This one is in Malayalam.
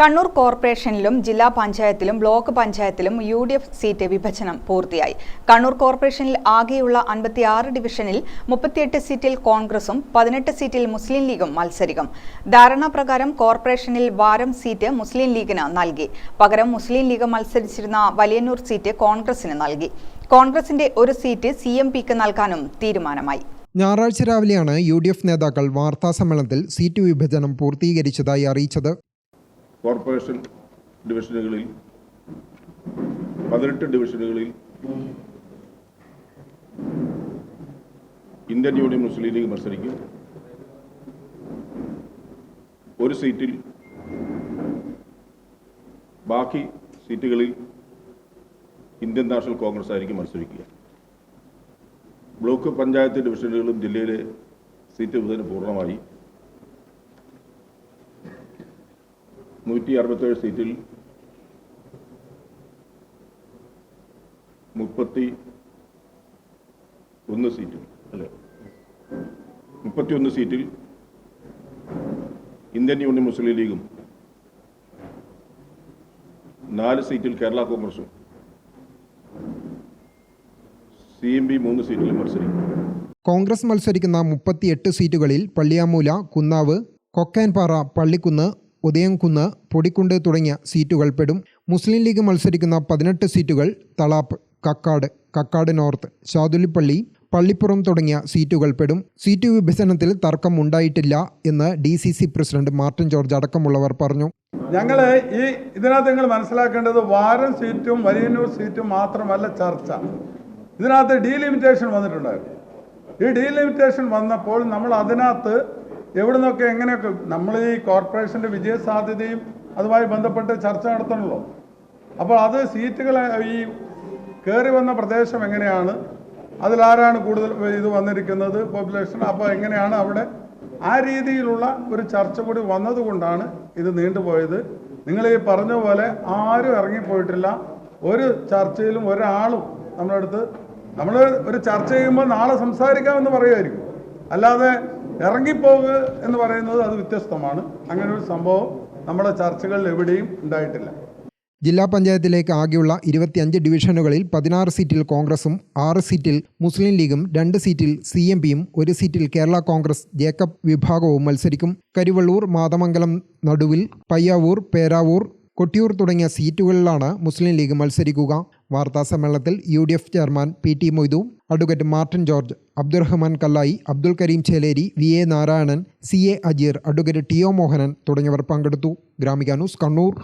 കണ്ണൂർ കോർപ്പറേഷനിലും ജില്ലാ പഞ്ചായത്തിലും ബ്ലോക്ക് പഞ്ചായത്തിലും യു ഡി എഫ് സീറ്റ് വിഭജനം പൂർത്തിയായി. കണ്ണൂർ കോർപ്പറേഷനിൽ ആകെയുള്ള അൻപത്തിയാറ് ഡിവിഷനിൽ മുപ്പത്തിയെട്ട് സീറ്റിൽ കോൺഗ്രസും പതിനെട്ട് സീറ്റിൽ മുസ്ലിം ലീഗും മത്സരിക്കും. ധാരണാപ്രകാരം കോർപ്പറേഷനിൽ വാരം സീറ്റ് മുസ്ലിം ലീഗിന് നൽകി. പകരം മുസ്ലിം ലീഗ് മത്സരിച്ചിരുന്ന വലിയന്നൂർ സീറ്റ് കോൺഗ്രസിന് നൽകി. കോൺഗ്രസിന്റെ ഒരു സീറ്റ് സി എം പിക്ക് നൽകാനും തീരുമാനമായി. ഞായറാഴ്ച രാവിലെയാണ് യു ഡി എഫ് നേതാക്കൾ വാർത്താസമ്മേളനത്തിൽ സീറ്റ് വിഭജനം പൂർത്തീകരിച്ചതായി അറിയിച്ചത്. കോർപ്പറേഷൻ ഡിവിഷനുകളിൽ പതിനെട്ട് ഡിവിഷനുകളിൽ ഇന്ത്യൻ യൂണിയൻ മുസ്ലിം ലീഗ് മത്സരിക്കും. ഒരു സീറ്റിൽ ബാക്കി സീറ്റുകളിൽ ഇന്ത്യൻ നാഷണൽ കോൺഗ്രസ് ആയിരിക്കും മത്സരിക്കുക. ബ്ലോക്ക് പഞ്ചായത്ത് ഡിവിഷനുകളും ജില്ലയിലെ സീറ്റ് വിഭജനം പൂർണമായി. നൂറ്റി അറുപത്തേഴ് സീറ്റിൽ മുപ്പത്തി ഒന്ന് സീറ്റിൽ അല്ലെ? മുപ്പത്തി ഒന്ന് സീറ്റിൽ ഇന്ത്യൻ യൂണിയൻ മുസ്ലിം ലീഗും നാല് സീറ്റിൽ കേരള കോൺഗ്രസും സി എം പി മൂന്ന് സീറ്റിലും മത്സരിക്കും. കോൺഗ്രസ് മത്സരിക്കുന്ന മുപ്പത്തിയെട്ട് സീറ്റുകളിൽ പള്ളിയാമൂല കുന്നാവ് കൊക്കാൻപാറ പള്ളിക്കുന്ന് ഉദയംകുന്ന് പൊടിക്കുണ്ട് തുടങ്ങിയ സീറ്റുകൾ പെടും. മുസ്ലിം ലീഗ് മത്സരിക്കുന്ന പതിനെട്ട് സീറ്റുകൾ തളാപ്പ് കക്കാട് കക്കാട് നോർത്ത് ചാതുലിപ്പള്ളി പള്ളിപ്പുറം തുടങ്ങിയ സീറ്റുകൾ പെടും. സീറ്റ് വിഭജനത്തിൽ തർക്കം ഉണ്ടായിട്ടില്ല എന്ന് D C C president Martin George അടക്കമുള്ളവർ പറഞ്ഞു. ഞങ്ങൾ ഈ ഇതിനകത്ത് നിങ്ങൾ മനസ്സിലാക്കേണ്ടത് വാരം സീറ്റും വലിയന്നൂർ സീറ്റും മാത്രമല്ല ചർച്ച. ഇതിനകത്ത് ഡീലിമിറ്റേഷൻ വന്നിട്ടുണ്ടായിരുന്നു. ഈ ഡീലിമിറ്റേഷൻ വന്നപ്പോൾ നമ്മൾ അതിനകത്ത് എവിടെ നിന്നൊക്കെ എങ്ങനെയൊക്കെ നമ്മൾ ഈ കോർപ്പറേഷന്റെ വിജയസാധ്യതയും അതുമായി ബന്ധപ്പെട്ട് ചർച്ച നടത്തണമല്ലോ അപ്പോൾ അത് സീറ്റുകൾ ഈ കയറി വന്ന പ്രദേശം എങ്ങനെയാണ്? അതിലാരാണ് കൂടുതൽ ഇത് വന്നിരിക്കുന്നത്? പോപ്പുലേഷൻ അപ്പോൾ എങ്ങനെയാണ് അവിടെ? ആ രീതിയിലുള്ള ഒരു ചർച്ച കൂടി വന്നതുകൊണ്ടാണ് ഇത് നീണ്ടുപോയത്. നിങ്ങൾ ഈ പറഞ്ഞ പോലെ ആരും ഇറങ്ങിപ്പോയിട്ടില്ല. ഒരു ചർച്ചയിലും ഒരാളും നമ്മളടുത്ത് നമ്മൾ ഒരു ചർച്ച ചെയ്യുമ്പോൾ നാളെ സംസാരിക്കാമെന്ന് പറയുമായിരിക്കും. അല്ലാതെ ഇറങ്ങിപ്പോകുക എന്ന് പറയുന്നത് അത് വ്യത്യസ്തമാണ്. അങ്ങനെ ഒരു സംഭവം നമ്മുടെ ചർച്ചകളിൽ എവിടെയും ഉണ്ടായിട്ടില്ല. ജില്ലാ പഞ്ചായത്തിലേക്ക് ആകെയുള്ള ഇരുപത്തിയഞ്ച് ഡിവിഷനുകളിൽ പതിനാറ് സീറ്റിൽ കോൺഗ്രസും ആറ് സീറ്റിൽ മുസ്ലിം ലീഗും രണ്ട് സീറ്റിൽ സി എം പിയും ഒരു സീറ്റിൽ കേരള കോൺഗ്രസ് ജേക്കബ് വിഭാഗവും മത്സരിക്കും. കരുവള്ളൂർ മാതമംഗലം നടുവിൽ പയ്യാവൂർ പേരാവൂർ കൊട്ടിയൂർ തുടങ്ങിയ സീറ്റുകളിലാണ് മുസ്ലിം ലീഗ് മത്സരിക്കുക. വാർത്താ സമ്മേളനത്തിൽ U D F chairman P T Moithu advocate Martin George Abdurahman Kallayi Abdul Kareem Cheleri V A Narayanan C A Ajeer advocate T O Mohanan തുടങ്ങിയവർ പങ്കെടുത്തു. ഗ്രാമിക ന്യൂസ് കണ്ണൂർ.